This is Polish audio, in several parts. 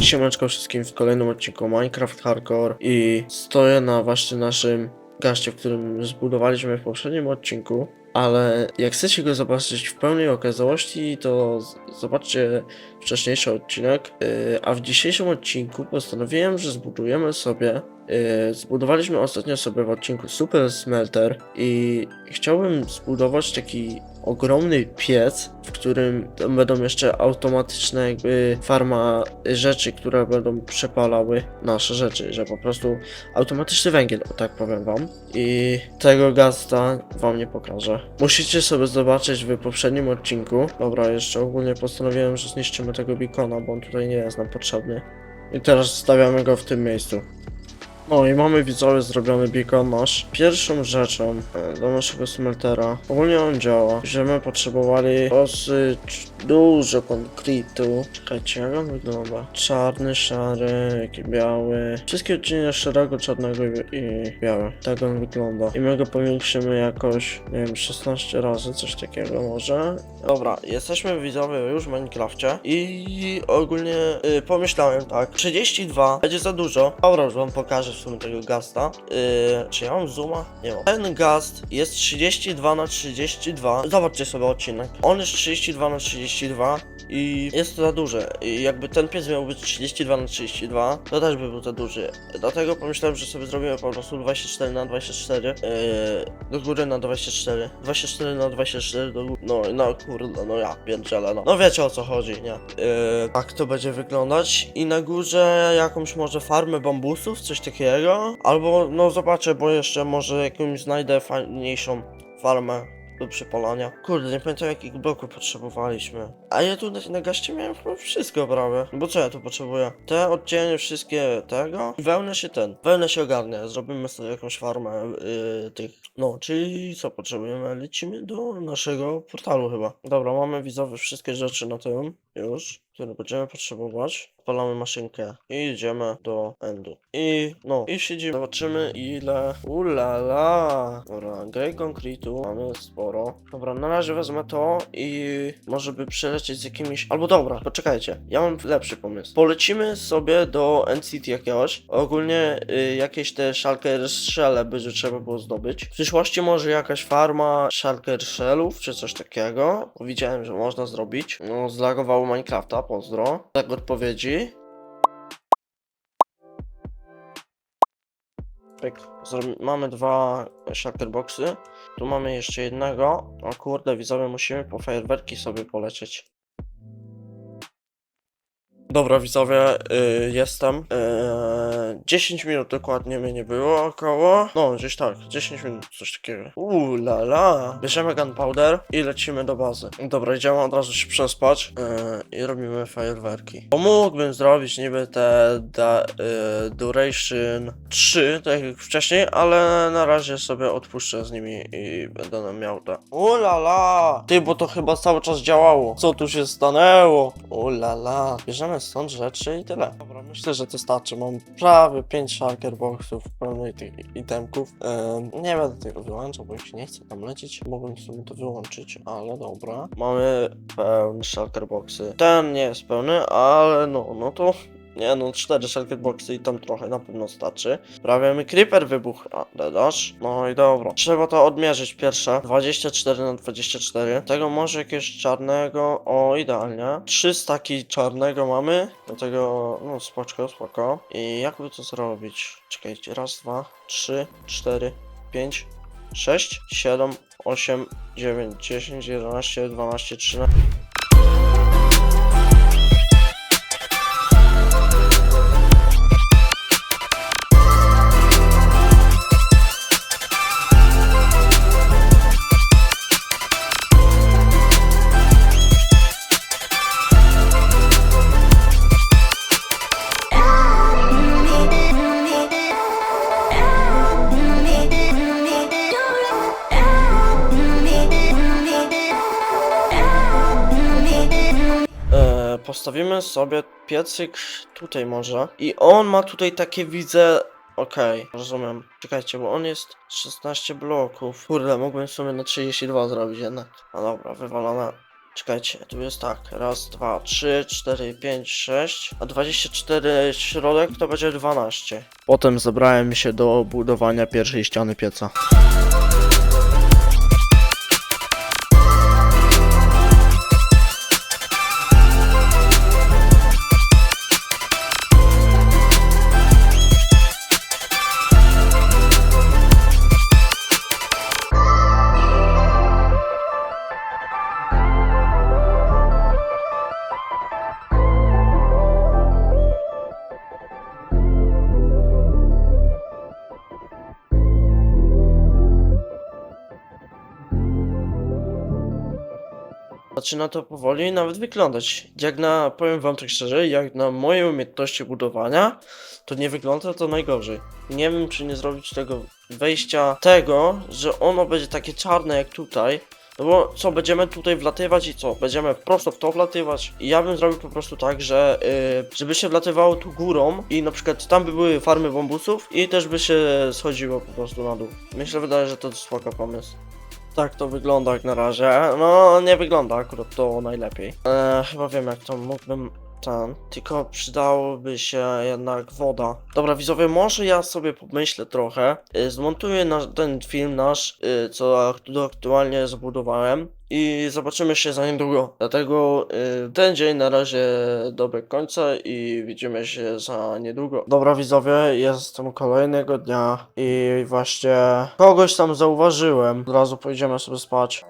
Siemanczko wszystkim w kolejnym odcinku Minecraft Hardcore i stoję na właśnie naszym gaście, w którym zbudowaliśmy w poprzednim odcinku, ale jak chcecie go zobaczyć w pełnej okazałości, to zobaczcie wcześniejszy odcinek, Yy, a w dzisiejszym odcinku postanowiłem, że zbudujemy sobie Yy, Zbudowaliśmy ostatnio sobie w odcinku Super Smelter i chciałbym zbudować taki ogromny piec, w którym będą jeszcze automatyczne jakby farma rzeczy, które będą przepalały nasze rzeczy, że po prostu automatyczny węgiel, tak powiem wam. I tego gasta wam nie pokażę. Musicie sobie zobaczyć w poprzednim odcinku. Dobra, jeszcze ogólnie postanowiłem, że zniszczymy tego beacona, bo on tutaj nie jest nam potrzebny. I teraz stawiamy go w tym miejscu. No i mamy widzowie zrobiony beacon nasz. Pierwszą rzeczą e, do naszego smeltera, ogólnie on działa, że my potrzebowali dosyć dużo konkretu. Czekajcie, jak on wygląda? Czarny, szary, jaki biały. Wszystkie odcienie szarego, czarnego i, i białe. Tak on wygląda. I my go powiększymy jakoś, nie wiem, 16 razy, coś takiego może. Dobra, jesteśmy widzowie już w Minecrafcie i ogólnie y, pomyślałem tak, 32 będzie za dużo. Dobra, już wam pokażę sumie tego gasta. Y, czy ja mam zooma? Nie mam. Ten gast jest 32 na 32. Zobaczcie sobie odcinek. On jest 32 na 32 i jest to za duże. I jakby ten pies miał być 32 na 32, to też by był za duży. Dlatego pomyślałem, że sobie zrobimy po prostu 24 na 24. Yy, do góry na 24. 24 na 24 do góry. No, no kurde, no ja pierdzielę, no. No wiecie o co chodzi, nie? Yy, tak to będzie wyglądać. I na górze jakąś może farmę bambusów, coś takiego. Albo, no zobaczę, bo jeszcze może jakąś znajdę fajniejszą farmę do przypalania. Kurde, nie pamiętam jakich bloków potrzebowaliśmy. A ja tu na, na gaście miałem wszystko prawie. Bo co ja tu potrzebuję? Te odcienie wszystkie tego. Wełnę się ten. Wełnę się ogarnia. Zrobimy sobie jakąś farmę yy, tych. No, czyli co potrzebujemy? Lecimy do naszego portalu chyba. Dobra, mamy widzowie wszystkie rzeczy na tym już, które będziemy potrzebować. Odpalamy maszynkę i idziemy do endu. I no, i siedzimy. Zobaczymy ile. Ulala. Dobra, grey concrete'u mamy sporo. Dobra, na razie wezmę to i może by przelecieć z jakimiś. Albo dobra, poczekajcie. Ja mam lepszy pomysł. Polecimy sobie do NCT jakiegoś. Ogólnie y, jakieś te shulker shelle że trzeba było zdobyć. W przyszłości może jakaś farma shulker shellów czy coś takiego. Widziałem, że można zrobić. No, zlagowało Minecrafta, pozdro. Tak odpowiedzi. Pyk. Zrobi- mamy dwa shulker boxy. Tu mamy jeszcze jednego. O kurde, widzowie, musimy po fajerwerki sobie polecieć. Dobra, widzowie, y, jestem. Y, 10 minut dokładnie mnie nie było około. No, gdzieś tak, 10 minut, coś takiego. Uuu, la la. Bierzemy gunpowder i lecimy do bazy. Dobra, idziemy od razu się przespać y, i robimy fajerwerki. Bo mógłbym zrobić niby te da, y, duration 3, tak jak wcześniej, ale na razie sobie odpuszczę z nimi i będę miał te. Ulala! Ty, bo to chyba cały czas działało. Co tu się stanęło? Ulala. Bierzemy stąd rzeczy i tyle. Dobra, myślę, że to starczy. Mam prawie 5 shulker boxów pełnej tych itemków. Em, nie będę tego wyłączał, bo się nie chce tam lecieć. Mogłem sobie to wyłączyć, ale dobra. Mamy pełne shulker boxy. Ten nie jest pełny, ale no, no to nie no, cztery shulker boxy i tam trochę na pewno starczy. Prawie mi creeper wybuchł, a dodasz? No i dobra. Trzeba to odmierzyć pierwsze. 24 na 24. Tego może jakiegoś czarnego. O, idealnie. Trzy staki czarnego mamy. Do tego, no spoczko, spoko. I jakby to zrobić? Czekajcie, raz, dwa, trzy, cztery, pięć, sześć, siedem, osiem, dziewięć, dziesięć, jedenaście, dwanaście, trzynaście. Postawimy sobie piecyk tutaj może. I on ma tutaj takie widzę. Okej, rozumiem. Czekajcie, bo on jest 16 bloków. Kurde, mógłbym w sumie na 32 zrobić jednak. No dobra, wywalone. Czekajcie, tu jest tak. Raz, dwa, trzy, cztery, pięć, sześć. A 24 środek to będzie 12. Potem zabrałem się do budowania pierwszej ściany pieca. Zaczyna to powoli nawet wyglądać. Jak na, powiem wam tak szczerze, jak na moje umiejętności budowania, to nie wygląda to najgorzej. Nie wiem, czy nie zrobić tego wejścia tego, że ono będzie takie czarne jak tutaj. No bo co, będziemy tutaj wlatywać i co? Będziemy prosto w to wlatywać? I ja bym zrobił po prostu tak, że yy, żeby się wlatywało tu górą i na przykład tam by były farmy bombusów i też by się schodziło po prostu na dół. Myślę, wydaje, że to spoko pomysł. Tak to wygląda jak na razie. No, nie wygląda akurat to najlepiej. E, chyba wiem jak to mógłbym ten. Tylko przydałoby się jednak woda. Dobra, widzowie, może ja sobie pomyślę trochę. Y, Zmontuję na ten film nasz, y, co aktu- aktualnie zbudowałem. I zobaczymy się za niedługo. Dlatego y, ten dzień na razie dobiegł końca i widzimy się za niedługo. Dobra widzowie, jestem kolejnego dnia i właśnie kogoś tam zauważyłem. Od razu pójdziemy sobie spać.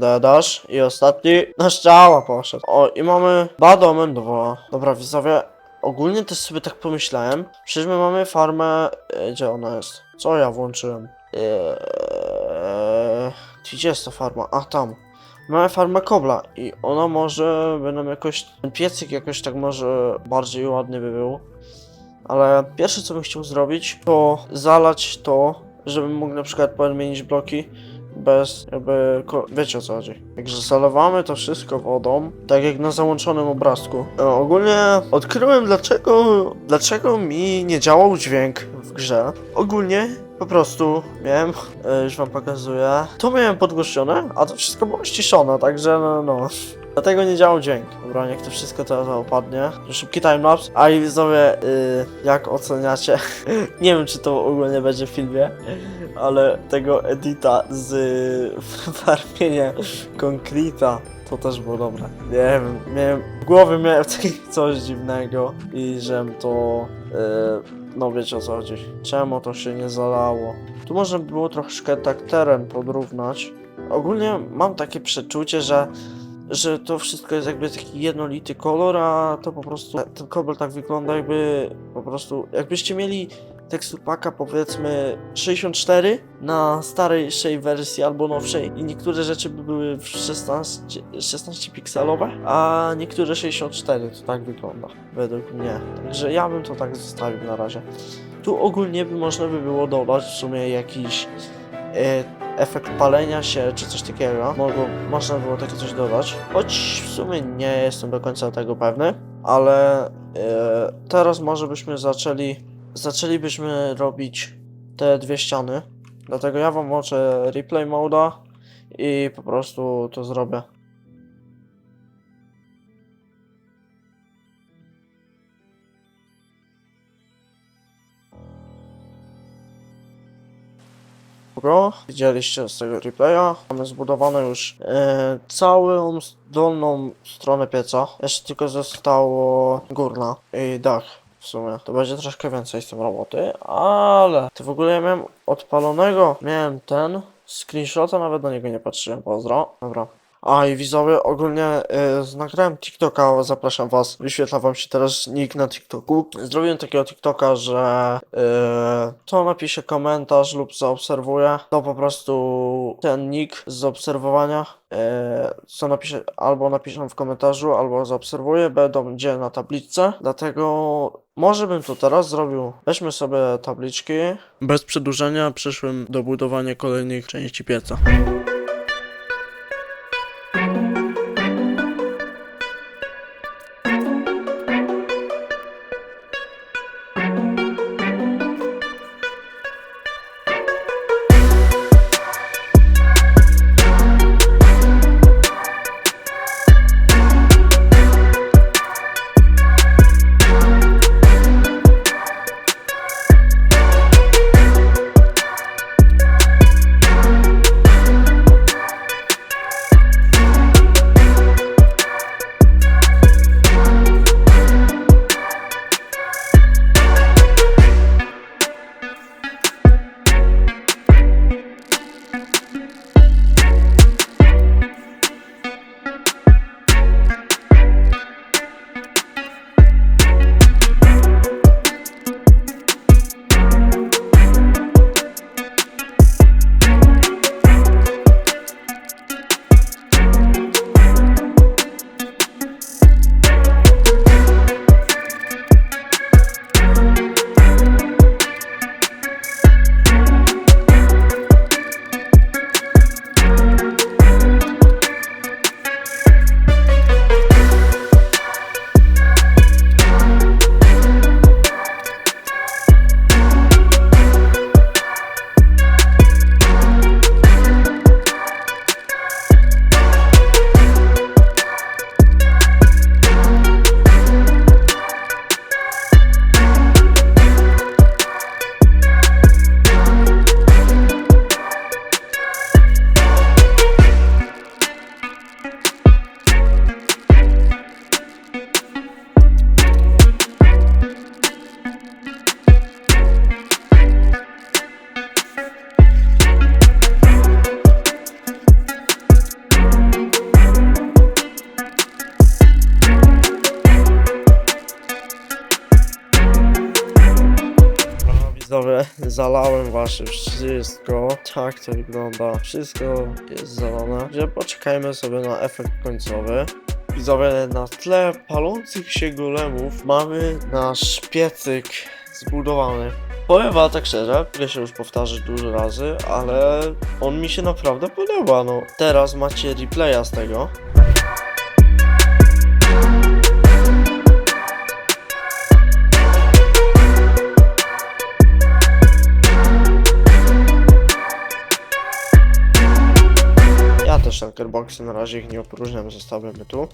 Dedasz i ostatni na szczała poszedł. O, i mamy Badomen 2. Dobra, widzowie, ogólnie też sobie tak pomyślałem. Przecież my mamy farmę. e, Gdzie ona jest? Co ja włączyłem? Eee, gdzie jest ta farma? A tam. Mamy farmę kobla i ona może by nam jakoś. Ten piecyk jakoś tak może bardziej ładny by był. Ale pierwsze co bym chciał zrobić, to zalać to, żebym mógł na przykład podmienić bloki bez jakby, wiecie o co chodzi. Także zalewamy to wszystko wodą, tak jak na załączonym obrazku. E, ogólnie odkryłem dlaczego, dlaczego mi nie działał dźwięk w grze. Ogólnie po prostu miałem, e, już wam pokazuję, to miałem podgłoszone, a to wszystko było ściszone, także no, no. Dlatego nie działał dźwięk. Dobra, niech to wszystko teraz opadnie. Szybki timelapse. A i widzowie, y, jak oceniacie? nie wiem, czy to ogólnie będzie w filmie, ale tego edita z farmienia konkreta to też było dobre. Nie wiem, miałem, w głowie miałem coś dziwnego i żem to, y, no wiecie o co chodzi. Czemu to się nie zalało? Tu można by było troszkę tak teren podrównać. Ogólnie mam takie przeczucie, że że to wszystko jest jakby taki jednolity kolor, a to po prostu ten kolor tak wygląda jakby po prostu jakbyście mieli teksturpaka powiedzmy 64 na starejszej wersji albo nowszej i niektóre rzeczy by były w 16, 16 pikselowe, a niektóre 64 to tak wygląda według mnie. Także ja bym to tak zostawił na razie. Tu ogólnie by można by było dodać w sumie jakiś e, efekt palenia się, czy coś takiego. Mogło, można było takie coś dodać. Choć w sumie nie jestem do końca tego pewny, ale e, teraz może byśmy zaczęli, zaczęlibyśmy robić te dwie ściany. Dlatego ja wam włączę replay moda i po prostu to zrobię. Pro. Widzieliście z tego replaya. Mamy zbudowane już e, całą dolną stronę pieca. Jeszcze tylko zostało górna i dach. W sumie to będzie troszkę więcej z tym roboty, ale ty w ogóle ja miałem odpalonego, miałem ten screenshota, nawet na niego nie patrzyłem, pozdro. Dobra. A i widzowie, ogólnie y, nagrałem TikToka, zapraszam was, wyświetla wam się teraz nick na TikToku. Zrobiłem takiego TikToka, że y, to napisze komentarz lub zaobserwuje, to po prostu ten nick z zaobserwowania, y, co napisze, albo napiszę w komentarzu, albo zaobserwuję, będzie na tabliczce, dlatego może bym to teraz zrobił. Weźmy sobie tabliczki. Bez przedłużenia przeszłem do budowania kolejnych części pieca. Widzowie, zalałem wasze wszystko. Tak to wygląda. Wszystko jest zalane. Że poczekajmy sobie na efekt końcowy. Widzowie, na tle palących się golemów mamy nasz piecyk zbudowany. Powiem wam tak szczerze, mogę się już powtarzać dużo razy, ale on mi się naprawdę podoba, no. Teraz macie replaya z tego. Też Shulkerboxy na razie ich nie opróżniam, zostawiamy tu.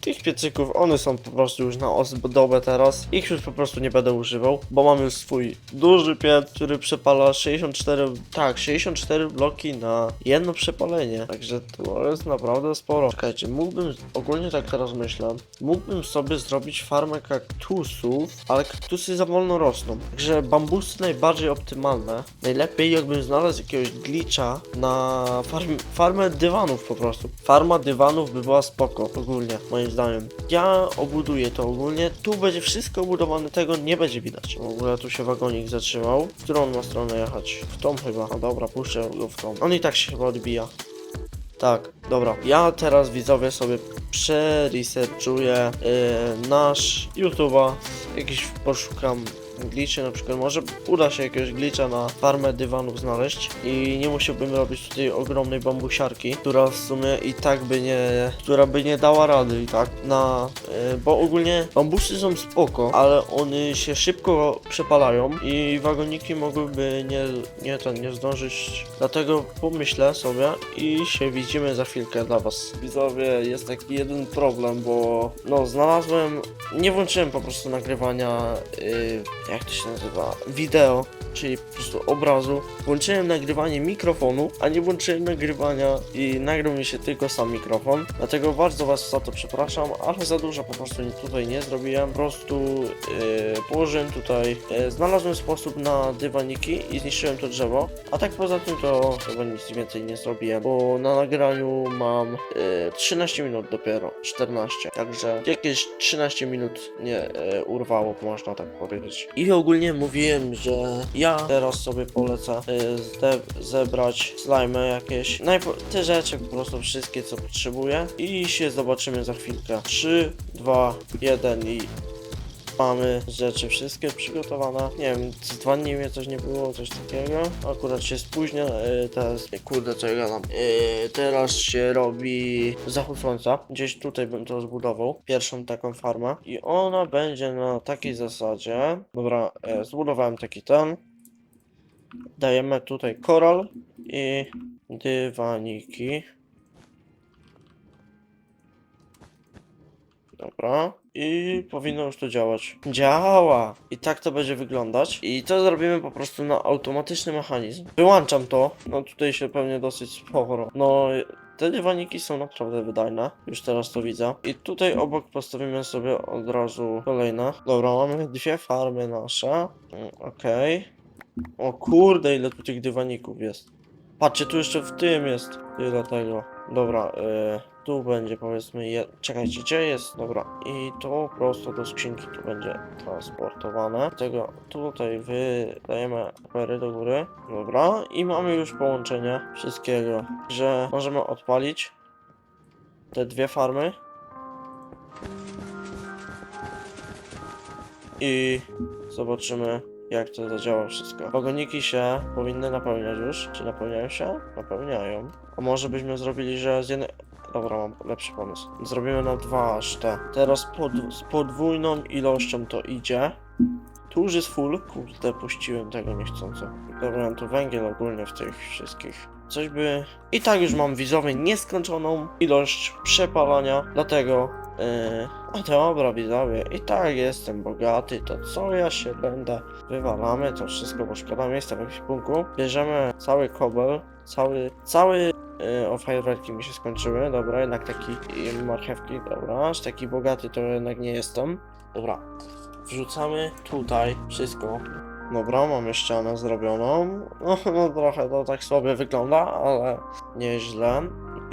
Tych piecyków, one są po prostu już na ozdobę teraz. Ich już po prostu nie będę używał, bo mam już swój duży piec, który przepala 64, tak, 64 bloki na jedno przepalenie. Także to jest naprawdę sporo. Czekajcie, mógłbym, ogólnie tak teraz myślę, mógłbym sobie zrobić farmę kaktusów, ale kaktusy za wolno rosną. Także bambusy najbardziej optymalne. Najlepiej jakbym znalazł jakiegoś glitcha na farm, farmę dywanów po prostu. Farma dywanów by była spoko, ogólnie, moim zdaniem. Ja obuduję to ogólnie, tu będzie wszystko obudowane, tego nie będzie widać. W ogóle tu się wagonik zatrzymał. W którą ma stronę jechać? W tą chyba. No dobra, puszczę go w tą. On i tak się chyba odbija. Tak, dobra. Ja teraz widzowie sobie przeresearchuję yy, nasz YouTube'a. Jakiś poszukam glitchy na przykład. Może uda się jakiegoś glitcha na farmę dywanów znaleźć i nie musiałbym robić tutaj ogromnej bambusiarki, która w sumie i tak by nie, która by nie dała rady i tak na, yy, bo ogólnie bambusy są spoko, ale one się szybko przepalają i wagoniki mogłyby nie, nie ten, nie zdążyć. Dlatego pomyślę sobie i się widzimy za chwilkę dla was. Widzowie, jest taki jeden problem, bo no znalazłem, nie włączyłem po prostu nagrywania, yy, jak to się nazywa, wideo, czyli po prostu obrazu. Włączyłem nagrywanie mikrofonu, a nie włączyłem nagrywania i nagrał mi się tylko sam mikrofon. Dlatego bardzo was za to przepraszam, ale za dużo po prostu tutaj nie zrobiłem. Po prostu yy, położyłem tutaj, yy, znalazłem sposób na dywaniki i zniszczyłem to drzewo. A tak poza tym to chyba nic więcej nie zrobiłem, bo na nagraniu mam yy, 13 minut dopiero, 14. Także jakieś 13 minut nie yy, urwało, można tak powiedzieć. I ogólnie mówiłem, że ja teraz sobie polecę zde- zebrać slime jakieś, te rzeczy po prostu wszystkie co potrzebuję i się zobaczymy za chwilkę. 3, 2, 1 i Mamy rzeczy wszystkie przygotowane. Nie wiem, z dwa dni mnie coś nie było, coś takiego. Akurat się spóźnia. Yy, teraz, kurde, co ja gadam. Yy, teraz się robi zachód słońca. Gdzieś tutaj bym to zbudował. Pierwszą taką farmę. I ona będzie na takiej zasadzie. Dobra, yy, zbudowałem taki ten. Dajemy tutaj koral i dywaniki. Dobra. I powinno już to działać. Działa! I tak to będzie wyglądać. I to zrobimy po prostu na automatyczny mechanizm. Wyłączam to. No tutaj się pewnie dosyć sporo. No te dywaniki są naprawdę wydajne. Już teraz to widzę. I tutaj obok postawimy sobie od razu kolejne. Dobra, mamy dwie farmy nasze. Mm, Okej. O kurde, ile tu tych dywaników jest. Patrzcie, tu jeszcze w tym jest tyle tego. Dobra, y, tu będzie powiedzmy je... Czekajcie, gdzie jest? Dobra, i to prosto do skrzynki tu będzie transportowane. Tego tutaj wydajemy papery do góry. Dobra, i mamy już połączenie wszystkiego, że możemy odpalić te dwie farmy. I zobaczymy jak to zadziała wszystko. Wagoniki się powinny napełniać już. Czy napełniają się? Napełniają. A może byśmy zrobili, że z jednej... Dobra, mam lepszy pomysł. Zrobimy na dwa aż te. Teraz pod... z podwójną ilością to idzie. Tu już jest full. Kurde, puściłem tego niechcąco. Dobra, tu węgiel ogólnie w tych wszystkich. Coś by... I tak już mam widzowie nieskończoną ilość przepalania, dlatego... Yy... Dobra widzowie, i tak jestem bogaty, to co ja się będę... Wywalamy to wszystko, bo szkoda miejsca w ekwipunku. Bierzemy cały kobel, cały... cały... Yy, o fajerwerki mi się skończyły, dobra, jednak taki i marchewki, dobra, aż taki bogaty to jednak nie jestem. Dobra, wrzucamy tutaj wszystko. Dobra, mamy ścianę zrobioną. No, no trochę to tak słabo wygląda, ale nieźle.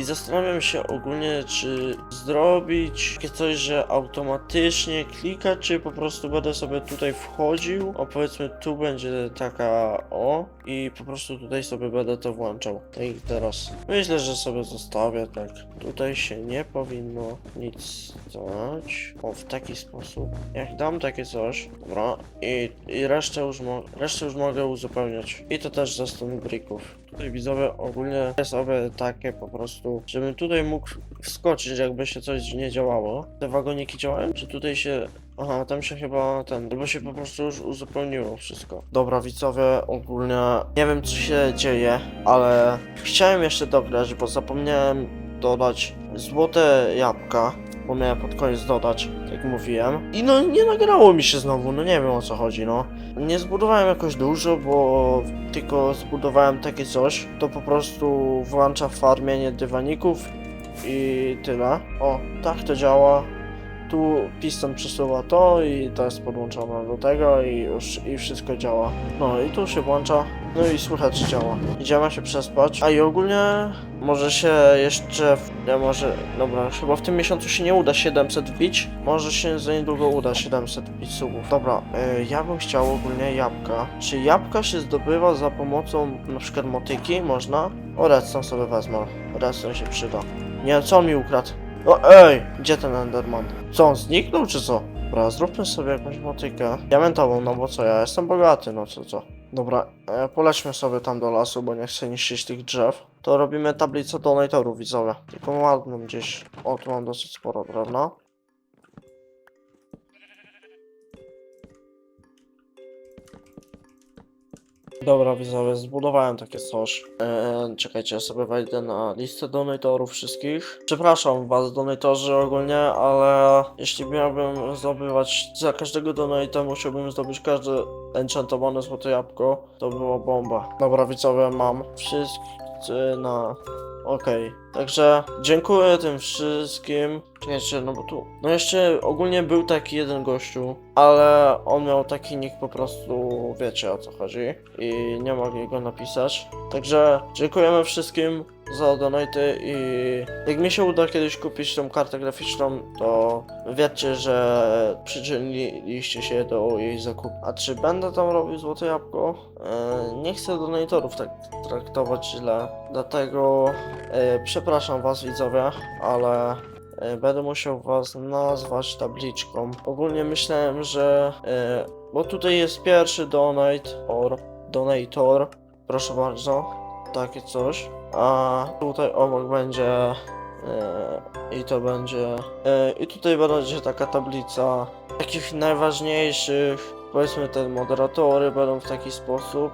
I zastanawiam się ogólnie, czy zrobić takie coś, że automatycznie klika, czy po prostu będę sobie tutaj wchodził, o powiedzmy tu będzie taka o i po prostu tutaj sobie będę to włączał. Tak teraz. Myślę, że sobie zostawię tak. Tutaj się nie powinno nic stać. O, w taki sposób. Jak dam takie coś, dobra, i, i resztę, już resztę już mogę uzupełniać. I to też ze stron brików. Tutaj widzowie ogólnie jest sobie takie po prostu, żebym tutaj mógł wskoczyć, jakby się coś nie działało. Te wagoniki działają? Czy tutaj się Aha, tam się chyba ten, bo się po prostu już uzupełniło wszystko. Dobra, widzowie, ogólnie nie wiem co się dzieje, ale chciałem jeszcze dograć, bo zapomniałem dodać złote jabłka, bo miałem pod koniec dodać, jak mówiłem. I no nie nagrało mi się znowu, no nie wiem o co chodzi, no. Nie zbudowałem jakoś dużo, bo tylko zbudowałem takie coś, to po prostu włącza farmienie dywaników i tyle. O, tak to działa tu piston przesuwa to i to jest podłączone do tego i już i wszystko działa. No i tu się włącza, no i słychać że działa. Idziemy się przespać. A i ogólnie może się jeszcze, nie może, dobra, chyba w tym miesiącu się nie uda 700 wbić. Może się za niedługo uda 700 wbić subów. Dobra, y, ja bym chciał ogólnie jabłka. Czy jabłka się zdobywa za pomocą na przykład motyki? Można? O, redstone sobie wezmę. Redstone się przyda. Nie, co on mi ukradł? No ej, gdzie ten Enderman? Co, on zniknął czy co? Dobra, zróbmy sobie jakąś motykę diamentową, no bo co, ja jestem bogaty, no co, co. Dobra, e, polećmy sobie tam do lasu, bo nie chcę niszczyć tych drzew. To robimy tablicę donatorów, widzowie. Tylko ładną gdzieś, o tu mam dosyć sporo drewna. Dobra, widzowie, zbudowałem takie coś. Eee, czekajcie, ja sobie wejdę na listę donatorów wszystkich. Przepraszam was, donatorzy ogólnie, ale jeśli miałbym zdobywać za każdego donata, musiałbym zdobyć każde enchantowane złote jabłko. To była bomba. Dobra, widzowie, mam wszyscy na... Okej, także dziękuję tym wszystkim. Czekajcie, no bo tu. No jeszcze ogólnie był taki jeden gościu, ale on miał taki nick po prostu, wiecie o co chodzi. I nie mogli go napisać. Także dziękujemy wszystkim za donaty i jak mi się uda kiedyś kupić tą kartę graficzną, to wiecie, że przyczyniliście się do jej zakupu. A czy będę tam robił złote jabłko? E, nie chcę donatorów tak traktować źle, dlatego e, przepraszam was widzowie, ale e, będę musiał was nazwać tabliczką. Ogólnie myślałem, że e, bo tutaj jest pierwszy donate or donator, proszę bardzo, takie coś. A tutaj obok będzie e, i to będzie e, i tutaj będzie taka tablica takich najważniejszych powiedzmy te moderatory będą w taki sposób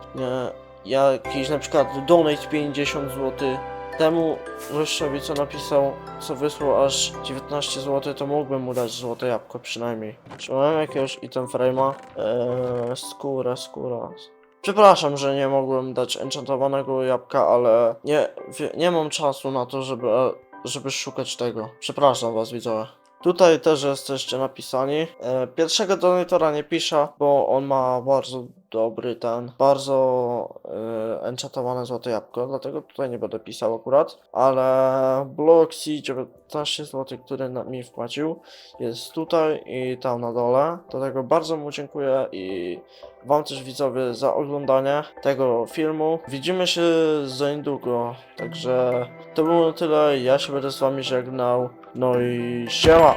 jakiś na przykład donate 50 zł temu gościowi co napisał co wysłał aż 19 zł to mógłbym mu dać złote jabłko przynajmniej. Czy mam jakiegoś item frame'a? Eee, skóra skóra Przepraszam, że nie mogłem dać enchantowanego jabłka, ale nie, nie mam czasu na to, żeby, żeby szukać tego. Przepraszam was, widzowie. Tutaj też jesteście napisani. E, pierwszego donatora nie piszę, bo on ma bardzo dobry ten, bardzo e, enchantowane złote jabłko, dlatego tutaj nie będę pisał akurat. Ale Bloxy 19 zł, który na, mi wpłacił, jest tutaj i tam na dole. Dlatego bardzo mu dziękuję i Wam też widzowie za oglądanie tego filmu. Widzimy się za niedługo, także to było tyle. Ja się będę z Wami żegnał. No i siema!